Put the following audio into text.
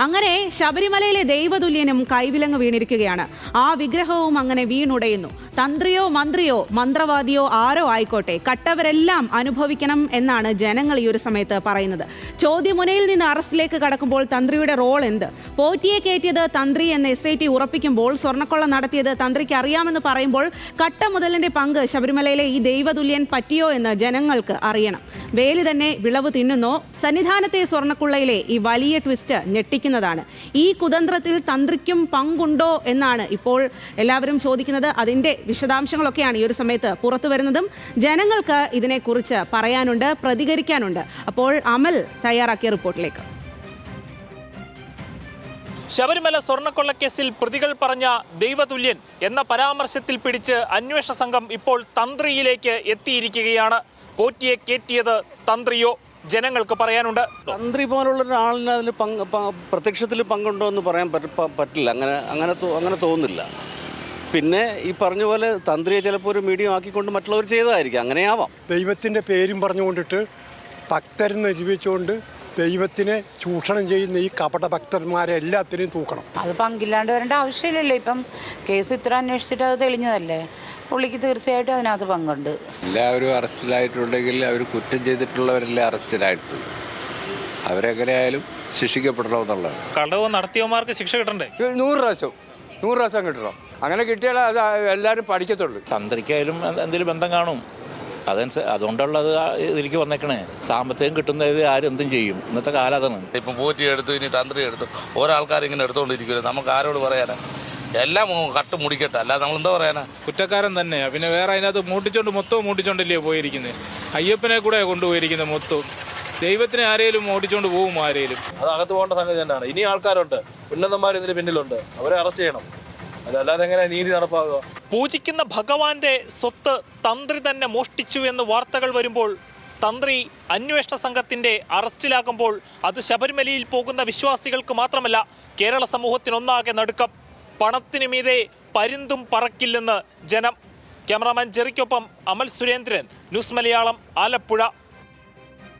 അങ്ങനെ ശബരിമലയിലെ ദൈവതുല്യനും കൈവിലങ്ങ് വീണിരിക്കുകയാണ്. ആ വിഗ്രഹവും അങ്ങനെ വീണുടയുന്നു. തന്ത്രിയോ മന്ത്രിയോ മന്ത്രവാദിയോ ആരോ ആയിക്കോട്ടെ കട്ടവരെല്ലാം അനുഭവിക്കണം എന്നാണ് ജനങ്ങൾ ഈ ഒരു സമയത്ത് പറയുന്നത്. ചോദ്യമുനയിൽ നിന്ന് അറസ്റ്റിലേക്ക് കടക്കുമ്പോൾ തന്ത്രിയുടെ റോൾ എന്ത്? പോറ്റിയെ കയറ്റിയത് തന്ത്രി എന്ന് എസ് ഐ ടി ഉറപ്പിക്കുമ്പോൾ സ്വർണക്കൊള്ള നടത്തിയത് തന്ത്രിക്ക് അറിയാമെന്ന് പറയുമ്പോൾ കട്ട മുതലിന്റെ പങ്ക് ശബരിമലയിലെ ഈ ദൈവതുല്യൻ പറ്റിയോ എന്ന് ജനങ്ങൾക്ക് അറിയണം. വേലി തന്നെ വിളവ് തിന്നുന്നോ സന്നിധാനത്തെ സ്വർണക്കുള്ളയിലെ ഈ വലിയ ട്വിസ്റ്റ് ഞെട്ടിക്കുന്നതാണ്. ഈ കുതന്ത്രത്തിൽ തന്ത്രിക്കും പങ്കുണ്ടോ എന്നാണ് ഇപ്പോൾ എല്ലാവരും ചോദിക്കുന്നത്. അതിന്റെ വിശദാംശങ്ങളൊക്കെയാണ് ഈ ഒരു സമയത്ത് പുറത്തു വരുന്നതും. ജനങ്ങൾക്ക് ഇതിനെക്കുറിച്ച് പറയാനുണ്ട് പ്രതികരിക്കാനുണ്ട്. അപ്പോൾ അമൽ തയ്യാറാക്കിയ റിപ്പോർട്ടിലേക്ക്. ശബരിമല സ്വർണക്കൊള്ളക്കേസിൽ പ്രതികൾ പറഞ്ഞ ദൈവതുല്യൻ എന്ന പരാമർശത്തിൽ പിടിച്ച് അന്വേഷണ സംഘം ഇപ്പോൾ തന്ത്രിയിലേക്ക് എത്തിയിരിക്കുകയാണ്. പോറ്റിയെ കയറ്റിയത് തന്ത്രിയോ? ജനങ്ങൾക്ക് പറയാനുണ്ട്. തന്ത്രി പോലുള്ള ഒരാളിന് അതിൽ പ്രത്യക്ഷത്തിൽ പങ്കുണ്ടോ എന്ന് പറയാൻ പറ്റില്ല. അങ്ങനെ അങ്ങനെ അങ്ങനെ തോന്നുന്നില്ല. പിന്നെ ഈ പറഞ്ഞ പോലെ തന്ത്രിയെ ചിലപ്പോൾ ഒരു മീഡിയം ആക്കിക്കൊണ്ട് മറ്റുള്ളവർ ചെയ്തതായിരിക്കും. അങ്ങനെയാവാം. ദൈവത്തിന്റെ പേരും പറഞ്ഞുകൊണ്ടിട്ട് ഭക്തരെ നിരൂപിച്ചുകൊണ്ട് ദൈവത്തിനെ ചൂഷണം ചെയ്യുന്ന ഈ കപട ഭക്തന്മാരെ എല്ലാത്തിനെയും തൂക്കണം. അത് പങ്കില്ലാണ്ട് വരേണ്ട ആവശ്യമില്ലല്ലോ. ഇപ്പം കേസ് ഇത്ര അന്വേഷിച്ചിട്ട് അത് തെളിഞ്ഞതല്ലേ? പുള്ളിക്ക് തീർച്ചയായിട്ടും അതിനകത്ത് പങ്കുണ്ട്. എല്ലാവരും അറസ്റ്റിലായിട്ടുണ്ടെങ്കിൽ അവർ കുറ്റം ചെയ്തിട്ടുള്ളവരെല്ലാം അറസ്റ്റിലായിട്ടുള്ളൂ അവരെങ്ങനെയായാലും ശിക്ഷിക്കപ്പെടണമെന്നുള്ളതാണ്. കളവ് നടത്തിയവന്മാർക്ക് ശിക്ഷ കിട്ടണ്ടേ? നൂറ് പ്രാവശ്യം. നൂറ് പ്രാവശ്യം കിട്ടണം. അങ്ങനെ കിട്ടിയാൽ അത് എല്ലാവരും പഠിക്കത്തുള്ളൂ. തന്ത്രിക്കായാലും എന്തെങ്കിലും ബന്ധം കാണും. അതനുസ അതുകൊണ്ടുള്ളത് ഇതിലേക്ക് വന്നേക്കണേ. സാമ്പത്തികം കിട്ടുന്നത് ആരും എന്തും ചെയ്യും. ഇന്നത്തെ കാലം അതാണ്. ഇപ്പം പോറ്റി എടുത്തു ഇനി തന്ത്രി എടുത്തു. ഓരോ ഇങ്ങനെ എടുത്തുകൊണ്ടിരിക്കുമല്ലോ നമുക്ക് ആരോട് പറയാനാ? എല്ലാം കട്ട് മുടിക്കട്ടെ. അല്ലാതെ നമ്മൾ എന്താ പറയാനാ? കുറ്റക്കാരൻ തന്നെയാ പിന്നെ വേറെ അതിനകത്ത് മൂട്ടിച്ചോണ്ട് മൊത്തം മൂട്ടിച്ചോണ്ടല്ലേ പോയിരിക്കുന്നത് അയ്യപ്പനെ കൂടെ കൊണ്ടുപോയിരിക്കുന്നത് മൊത്തം ദൈവത്തിനെ ആരെയും ഓടിച്ചോണ്ട് പോകും ആരെയും അത് അകത്ത് പോകേണ്ട സംഗതി തന്നെയാണ്. ഇനി ആൾക്കാരുണ്ട്. ഉന്നതന്മാർ ഇതിന് പിന്നിലുണ്ട്. അവരെ അറസ്റ്റ് ചെയ്യണം. അതല്ലാതെ എങ്ങനെ നീതി നടപ്പാകുക പൂജിക്കുന്ന ഭഗവാന്റെ സ്വത്ത് തന്ത്രി തന്നെ മോഷ്ടിച്ചു എന്ന് വാർത്തകൾ വരുമ്പോൾ തന്ത്രി അന്വേഷണ സംഘത്തിന്റെ അറസ്റ്റിലാകുമ്പോൾ അത് ശബരിമലയിൽ പോകുന്ന വിശ്വാസികൾക്ക് മാത്രമല്ല കേരള സമൂഹത്തിനൊന്നാകെ നടുക്കം. പണത്തിനു മീതെ പരിന്തും പറക്കില്ലെന്ന് ജനം. ക്യാമറാമാൻ ജെറിക്കൊപ്പം അമൽ സുരേന്ദ്രൻ ന്യൂസ് മലയാളം ആലപ്പുഴ.